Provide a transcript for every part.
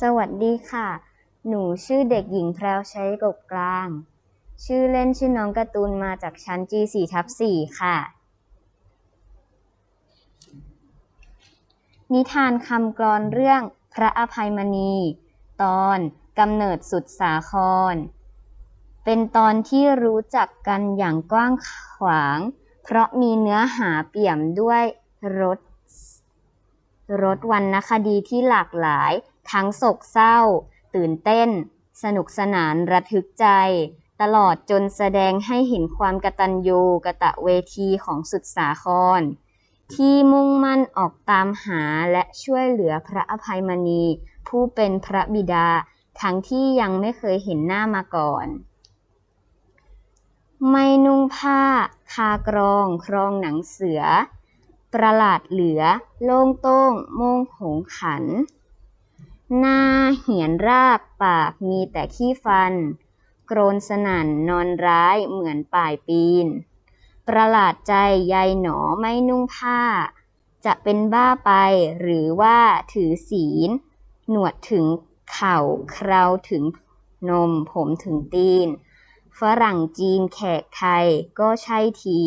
สวัสดีค่ะ หนูชื่อเด็กหญิงแพรวใชัยกบกลาง ชื่อเล่นชื่อน้องการ์ตูนมาจากชั้น G4 ทับ4ค่ะ นิทานคำกลอนเรื่องพระอภัยมณี ตอนกำเนิดสุดสาคร เป็นตอนที่รู้จักกันอย่างกว้างขวาง เพราะมีเนื้อหาเปี่ยมด้วยรสรสวรรณคดีที่หลากหลาย ทั้งโศกเศร้า ตื่นเต้น สนุกสนานระทึกใจ ตลอดจนแสดงให้เห็นความกตัญญูกะตะเวทีของสุดสาคร ที่มุ่งมั่นออกตามหาและช่วยเหลือพระอภัยมณี ผู้เป็นพระบิดา ทั้งที่ยังไม่เคยเห็นหน้ามาก่อนไม่นุ่งผ้า คากรอง ครองหนังเสือ ประหลาดเหลือ โล่งโต้ง โมงหงขัน หน้าเหียนรากปากมีแต่ขี้ฟัน โกรนสนั่นนอนร้ายเหมือนป่ายปีน ประหลาดใจยายหนอไม่นุ่งผ้า จะเป็นบ้าไปหรือว่าถือศีล หนวดถึงเข่าเคราถึงนมผมถึงตีน ฝรั่งจีนแขกไทยก็ใช่ที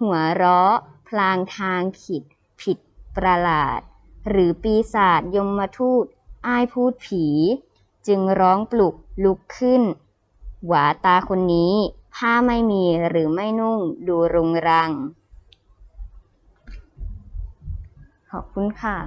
หัวเราะพลางทางขิดผิดประหลาด หรือปีศาจยมทูต อ้ายพูดผี จึงร้องปลุกลุกขึ้น หวาตาคนนี้ ผ้าไม่มีหรือไม่นุ่งดูรุงรัง ขอบคุณค่ะ